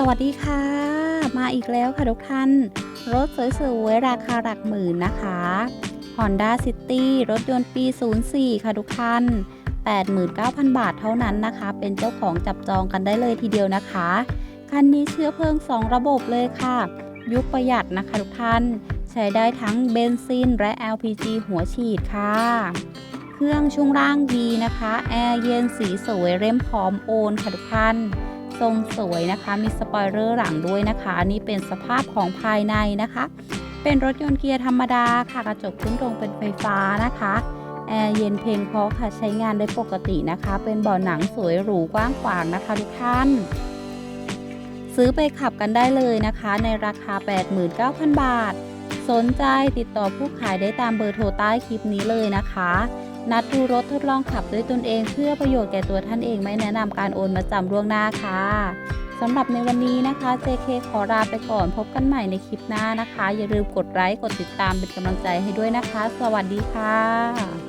สวัสดีค่ะ มาอีกแล้วค่ะทุกท่าน รถสวยๆราคาหลักหมื่นนะคะ Honda City รถยนต์ปี 04 ค่ะทุกท่าน 89,000 บาทเท่านั้นนะคะ เป็นเจ้าของจับจองกันได้เลยทีเดียวนะคะ คันนี้เชื้อเพลิง 2 ระบบเลยค่ะ ยุคประหยัดนะคะทุกท่าน ใช้ได้ทั้งเบนซินและ LPG หัวฉีดค่ะ เครื่องช่วงล่างดีนะคะ แอร์เย็นสีสวยเร่มพร้อมโอนค่ะทุกท่าน ทรงสวยนะคะ มีสปอยเลอร์หลังด้วยนะคะนนี้เป็นสภาพของภายในนะคะ เป็นรถยนต์เกียร์ธรรมดาค่ะกระจกขึ้นตรงเป็นไฟฟ้านะคะแอร์เย็นเพลงเพราะค่ะใช้งานได้ปกตินะคะ เป็นเบาะหนังสวยหรูกว้างขวางนะคะทุกท่าน ซื้อไปขับกันได้เลยนะคะ ในราคา 89,000 บาท สนใจติดต่อผู้ขายได้ตามเบอร์โทรใต้คลิปนี้เลยนะคะ นัดดูรถทดลองขับด้วยตนเองเพื่อประโยชน์แก่ตัวท่านเองไม่แนะนำการโอนมาจำล่วงหน้าค่ะสำหรับในวันนี้นะคะ JK ขอลาไปก่อนพบกันใหม่ในคลิปหน้านะคะ อย่าลืมกดไลค์กดติดตามเป็นกำลังใจให้ด้วยนะคะ สวัสดีค่ะ